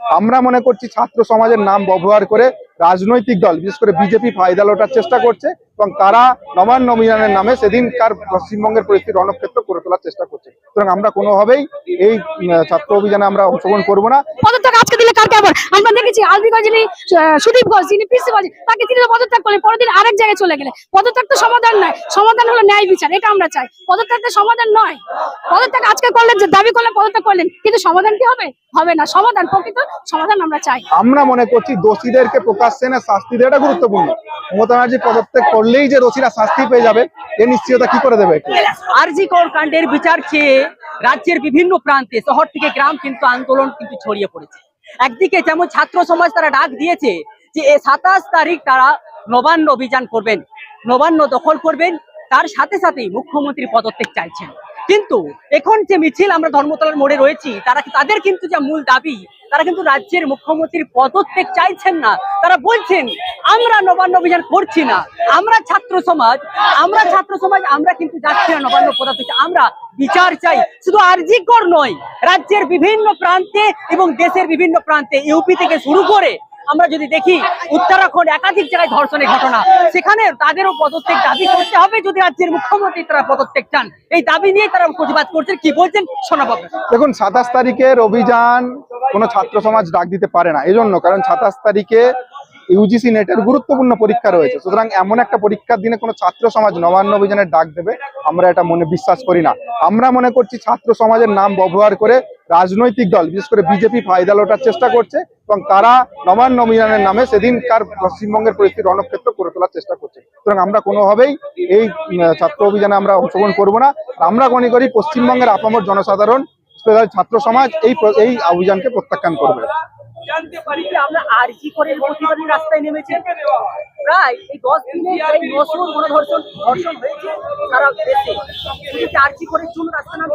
আমরা মনে করছি ছাত্র সমাজের নাম ব্যবহার করে রাজনৈতিক দল বিশেষ করে বিজেপি ফায়দা লোটার চেষ্টা করছে এবং তারা নবান্ন অভিযানের নামে সেদিনকার পশ্চিমবঙ্গের পরিস্থিতি রণক্ষেত্র করে তোলার চেষ্টা করছে। সুতরাং আমরা কোনোভাবেই এই ছাত্র অভিযানে আমরা অংশগ্রহণ করব না। পদত্যাগ আজকে দিলে কার কেমন আমরা দেখেছি যিনি সুদীপ ঘোষ যিনি প্রিন্সিপাল তাকে তিনি পদত্যাগ করলেন পরের দিন আরেক জায়গায় চলে গেলেন। পদত্যাগ তো সমাধান নয় সমাধান হলো ন্যায় বিচার এটা আমরা চাই। পদত্যাগ তো সমাধান নয়। পদত্যাগ আজকে করলেন যে দাবি করলেন পদত্যাগ করলেন কিন্তু সমাধান কি হবে? হবে না সমাধান প্রকৃত সমাধান আমরা চাই। আমরা মনে করছি দোষীদেরকে প্রকাশ্যে না, শাস্তি দেওয়াটা গুরুত্বপূর্ণ। মমতা ব্যানার্জি পদত্যাগ করলেই যে দোষীরা শাস্তি পেয়ে যাবে, এ নিশ্চয়তা কি করে দেবে? একটু? আরজি কর কাণ্ডের বিচার চেয়ে রাজ্যের বিভিন্ন প্রান্তে, শহর থেকে গ্রাম কিন্তু আন্দোলন কিন্তু ছড়িয়ে পড়েছে। একদিকে যেমন ছাত্র সমাজ তারা ডাক দিয়েছে যে, এ সাতাশ তারিখ তারা নবান্ন অভিযান করবেন, নবান্ন দখল করবেন, তার সাথে সাথেই মুখ্যমন্ত্রী পদত্যাগ চাইছেন। কিন্তু এখন যে মিছিল আমরা ধর্মতলার মোড়ে রয়েছি, তারা তাদের কিন্তু যে মূল দাবি, তারা কিন্তু রাজ্যের মুখ্যমন্ত্রীর পদত্যাগ চাইছেন না। তারা বলছেন, আমরা নবান্ন অভিযান করছি না। আমরা ছাত্র সমাজ, আমরা ছাত্র সমাজ, আমরা কিন্তু যাচ্ছি না নবান্ন পদত্যাগ আমরা বিচার চাই। শুধু আরজিকর নয়, রাজ্যের বিভিন্ন প্রান্তে এবং দেশের বিভিন্ন প্রান্তে ইউপি থেকে শুরু করে আমরা যদি দেখি, উত্তরাখণ্ড একাধিক জায়গায় ধর্ষণের ঘটনা। সেখানে তাদেরও পদত্যাগ দাবি করতে হবে যদি রাজ্যের মুখ্যমন্ত্রী তারা পদত্যাগ চান। এই দাবি নিয়ে তারা প্রতিবাদ করছেন। কি বলছেন? শোনাবো। দেখুন, সাতাশ তারিখের অভিযান কোনো ছাত্র সমাজ ডাক দিতে পারে না। এজন্য, কারণ সাতাশ তারিখে ইউজিসি নেটের গুরুত্বপূর্ণ পরীক্ষা রয়েছে। সুতরাং এমন একটা পরীক্ষার দিনে কোনো ছাত্র সমাজ নবান্ন অভিযানের ডাক দেবে। আমরা এটা মনে বিশ্বাস করি না। আমরা মনে করছি ছাত্র সমাজের নাম ব্যবহার করে রাজনৈতিক দল, বিশেষ করে বিজেপি ফায়দা লোটার চেষ্টা করছে। এবং তারা নবান্ন অভিযানের নামে সেদিনকার পশ্চিমবঙ্গের পরিস্থিতি রণক্ষেত্র করে তোলার চেষ্টা করছে। সুতরাং আমরা কোনোভাবেই এই ছাত্র অভিযানে আমরা অংশগ্রহণ করব না। আমরা মনে করি পশ্চিমবঙ্গের আপামর জনসাধারণ স্পেশাল ছাত্র সমাজ এই এই অভিযানকে প্রত্যাখ্যান করবে। জানতে পারি যে আমরা আরজি করে প্রতিবাদী রাস্তায় নেমেছি। প্রায় এই দশ দিনে প্রায় নশো গণধর্ষণ ধর্ষণ হয়েছে সারা দেশে। আরজি করে জন্য রাস্তা নাম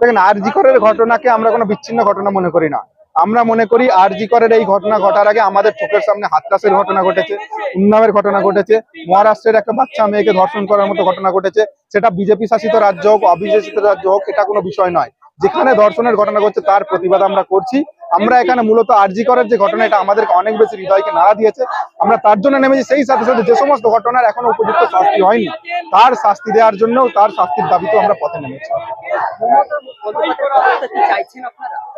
দেখেন আরজি করের ঘটনাকে আমরা কোনো বিচ্ছিন্ন ঘটনা মনে করি না। আমরা মনে করি আরজি করের এই ঘটনা ঘটার আগে আমাদের চোখের সামনে হাতরাসের ঘটনা ঘটেছে উন্নাবের ঘটনা ঘটেছে, মহারাষ্ট্রের একটা বাচ্চা মেয়েকে ধর্ষণ করার মতো ঘটনা ঘটেছে, সেটা বিজেপি শাসিত রাজ্য হোক অবিজেপিত রাজ্য হোক, এটা কোনো বিষয় নয়। যেখানে ধর্ষণের ঘটনা ঘটছে, তার প্রতিবাদ আমরা করছি। আমরা এখানে মূলত আরজি করার যে ঘটনা, এটা আমাদেরকে অনেক বেশি হৃদয়কে নাড়া দিয়েছে। আমরা তার জন্য নেমেছি, সেই সাথে সাথে যে সমস্ত ঘটনার এখনও উপযুক্ত শাস্তি হয়নি, তার শাস্তি দেওয়ার জন্য তার শাস্তির দাবিতেও আমরা পথে নেমেছি।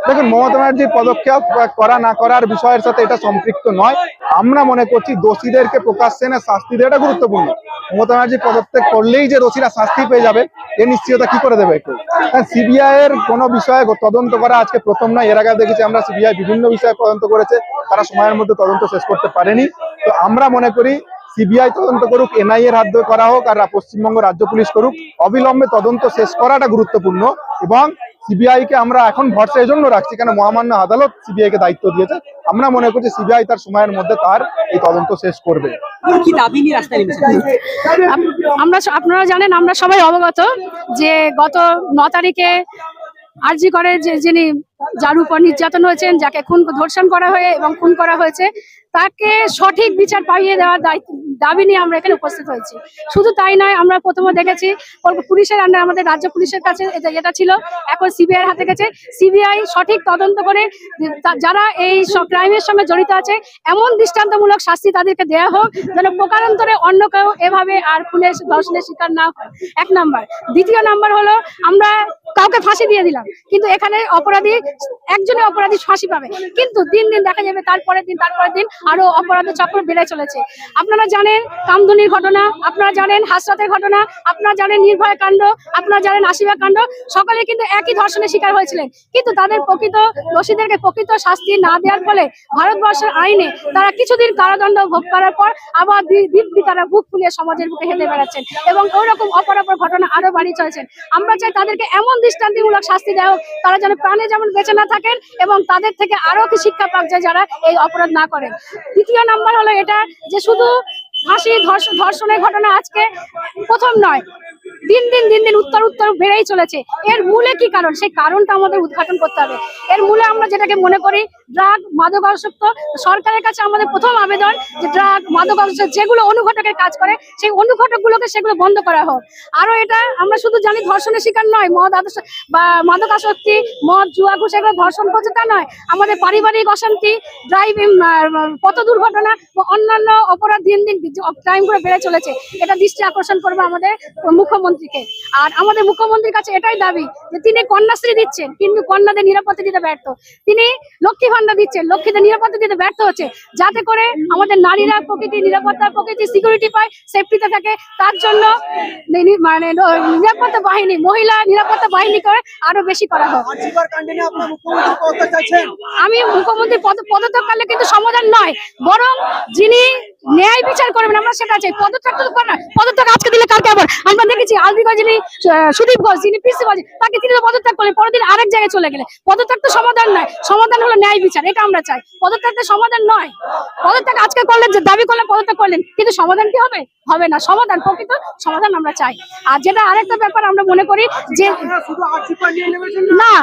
দেখুন, মমতা ব্যানার্জির পদক্ষেপ করা না করার বিষয়ের সাথে এটা সম্পৃক্ত নয়। আমরা মনে করছি দোষীদেরকে প্রকাশ্যে না শাস্তি দেওয়াটা গুরুত্বপূর্ণ। মমতা ব্যানার্জি পদত্যাগ করলেই যে দোষীরা শাস্তি পেয়ে যাবে, এ নিশ্চয়তা কি করে দেবে একটু? সিবিআই এর কোনো বিষয়ে তদন্ত করা আজকে প্রথম নয়, এর আগে দেখেছি আমরা সিবিআই বিভিন্ন বিষয়ে তদন্ত করেছে, তারা সময়ের মধ্যে তদন্ত শেষ করতে পারেনি। তো আমরা মনে করি সিবিআই তদন্ত করুক এনআই এর হাত ধরে করা হোক, আর পশ্চিমবঙ্গ রাজ্য পুলিশ করুক, অবিলম্বে তদন্ত শেষ করাটা গুরুত্বপূর্ণ এবং সিবিআই কে আমরা এখন ভরসা এই জন্য রাখছি কেন মহামান্য আদালত সিবিআই কে দায়িত্ব দিয়েছে। আমরা মনে করছি সিবিআই তার সময়ের মধ্যে তার এই তদন্ত শেষ করবে। কি দাবি নিয়ে রাস্তায় আমরা আপনারা জানেন আমরা সবাই অবগত যে গত ন তারিখে আরজি করে যে যিনি যার উপর নির্যাতন হয়েছেন যাকে খুন ধর্ষণ করা হয়ে এবং খুন করা হয়েছে তাকে সঠিক বিচার পাইয়ে দেওয়ার দায়িত্ব দাবি নিয়ে আমরা এখানে উপস্থিত হয়েছি। শুধু তাই নয়, আমরা প্রথমে দেখেছি পুলিশের আন্ডার আমাদের রাজ্য পুলিশের কাছে যেটা ছিল, এখন সিবিআই হাতে গেছে। সিবিআই সঠিক তদন্ত করে যারা এই ক্রাইমের সঙ্গে জড়িত আছে, এমন দৃষ্টান্তমূলক শাস্তি তাদেরকে দেওয়া হোক, যেন প্রকারান্তরে অন্য কেউ এভাবে আর খুনের ধর্ষণের শিকার না এক নাম্বার। দ্বিতীয় নাম্বার হলো, আমরা কাউকে ফাঁসি দিয়ে দিলাম, কিন্তু এখানে অপরাধী, একজনই অপরাধী ফাঁসি পাবে। কিন্তু দিন দিন দেখা যাবে, তারপরের দিন তারপরের দিন আরও অপরাধের চক্র বেড়ে চলেছে। আপনারা জানেন কামদুনির ঘটনা, আপনারা জানেন হাসরাতের ঘটনা, আপনারা জানেন নির্ভয় কাণ্ড, আপনারা জানেন আশিবা কাণ্ড, সকলে কিন্তু একই ধর্ষণের শিকার হয়েছিলেন। কিন্তু তাদের প্রকৃত দোষীদেরকে প্রকৃত শাস্তি না দেওয়ার ফলে ভারতবর্ষের আইনে তারা কিছুদিন কারাদণ্ড ভোগ করার পর আবার দিব্যি তারা বুক ফুলিয়ে সমাজের বুকে হেঁটে বেড়াচ্ছেন এবং ওই রকম অপরাপর ঘটনা আরও বাড়ি চলেছেন। আমরা চাই তাদেরকে এমন দৃষ্টান্তিমূলক শাস্তি দেওয়া হোক, তারা যেন প্রাণে যেমন বেঁচে না থাকেন এবং তাদের থেকে আরও কি শিক্ষা পাক যায় যারা এই অপরাধ না করেন। দ্বিতীয় নাম্বার হলো এটা যে শুধু ফাঁসি ধর্ষ- ধর্ষণের ঘটনা আজকে প্রথম নয়। দিন দিন দিন দিন উত্তর উত্তর বেড়েই চলেছে। এর মূলে কি কারণ? সেই কারণটা আমাদের উদ্ঘাটন করতে হবে। এর মূলে আমরা যেটাকে মনে করি ড্রাগ মাদকাসক্ত। সরকারের কাছে আমাদের প্রথম আবেদন যে ড্রাগ মাদকাসক্ত যেগুলো অনুঘটকের কাজ করে, সেই অনুঘটকগুলোকে সেগুলো বন্ধ করা হোক। আরও এটা আমরা শুধু জানি ধর্ষণের শিকার নয়, মদ আদর্শ বা মাদকাসক্তি, মদ জুয়া ঘুষ এগুলো ধর্ষণ করছে তা নয়। আমাদের পারিবারিক অশান্তি, ড্রাইভিং পথ দুর্ঘটনা বা অন্যান্য অপরাধ দিন দিন ক্রাইম করে বেড়ে চলেছে, এটা দৃষ্টি আকর্ষণ করবে আমাদের মুখ্যমন্ত্রীকে আর আমাদের মুখ্যমন্ত্রীর কাছে এটাই দাবি যে তিনি কন্যাশ্রী দিচ্ছেন কিন্তু কন্যাদের নিরাপত্তা দিতে ব্যর্থ। তিনি লক্ষ্মী ভান্ডার দিচ্ছেন লক্ষ্মীদের নিরাপত্তা দিতে ব্যর্থ হচ্ছে। যাতে করে আমাদের নারীরা প্রকৃতি নিরাপত্তা প্রকৃতি সিকিউরিটি পায় সেফটিতে থাকে। তার জন্য মানে নিরাপত্তা বাহিনী মহিলা নিরাপত্তা বাহিনী করে আরও বেশি করা চাইছেন আমি মুখ্যমন্ত্রী পদ পদত্যাগ করলে কিন্তু সমাধান নয়। বরং যিনি ন্যায় বিচার করবেন আমরা সেটা চাই। পদত্যাগ তো করে না পদত্যাগ আজকে দিলে কালকে আবার আমরা দেখেছি আলদিগঞ্জ যিনি সুদীপ ঘোষ যিনি প্রিন্সিপাল তাকে তিনি তো পদত্যাগ করলেন পরের দিন আরেক জায়গায় চলে গেলে পদত্যাগ তো সমাধান নয়। সমাধান হলো ন্যায় বিচার এটা আমরা চাই। পদত্যাগ তো সমাধান নয়। পদত্যাগ আজকে করলেন যে দাবি করলেন পদত্যাগ করলেন। কিন্তু সমাধান কি হবে? হবে না। সমাধান প্রকৃত সমাধান আমরা চাই। আর যেটা আরেকটা ব্যাপার আমরা মনে করি যে না।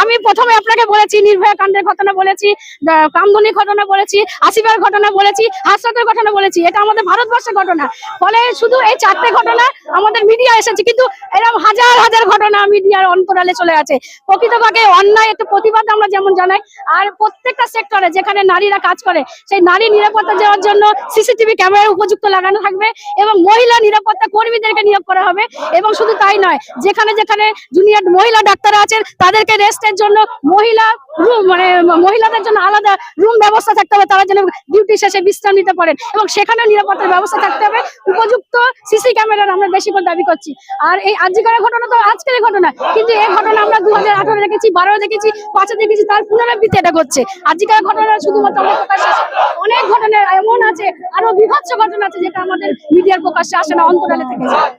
আমি প্রথমে আপনাকে বলেছি নির্ভয়া কাণ্ডের ঘটনা বলেছি আহ, কামদুনি ঘটনা বলেছি আসিফের ঘটনা বলেছি হাসরাতের ঘটনা বলেছি এটা আমাদের ভারতবর্ষের ঘটনা। ফলে শুধু এই চারটে ঘটনা আমাদের মিডিয়া এসেছে কিন্তু এরকম হাজার হাজার ঘটনা মিডিয়ার অন্তরালে চলে আছে। প্রকৃতভাবে অন্যায় একটু প্রতিবাদ আমরা যেমন জানাই আর প্রত্যেকটা সেক্টরে যেখানে নারীরা কাজ করে সেই নারী নিরাপত্তা দেওয়ার জন্য সিসিটিভি ক্যামেরা উপযুক্ত লাগানো থাকবে এবং মহিলা নিরাপত্তা কর্মীদেরকে নিয়োগ করা হবে। এবং শুধু তাই নয় যেখানে যেখানে জুনিয়র মহিলা ডাক্তার আছেন, তাদেরকে রেস্টের জন্য মহিলা রুম মানে মহিলাদের জন্য আলাদা রুম ব্যবস্থা থাকতে হবে, তারা যেন ডিউটি শেষে বিশ্রাম নিতে পারেন এবং সেখানে নিরাপত্তার ব্যবস্থা থাকতে হবে। উপযুক্ত সিসি ক্যামেরার আমরা বেশি করে দাবি করছি। আর এই আজিকারের ঘটনা তো আজকের ঘটনা, কিন্তু এই ঘটনা আমরা দু হাজার আঠারো দেখেছি, বারো দেখেছি, পাঁচে দেখেছি, তার পুনরাবৃত্তি এটা করছে। আজিকার ঘটনা শুধুমাত্র প্রকাশ্যে আসে। অনেক ঘটনা এমন আছে, আরও বিভৎস ঘটনা আছে যেটা আমাদের মিডিয়ার প্রকাশ্যে আসে না, অন্তরালে থেকে যায়।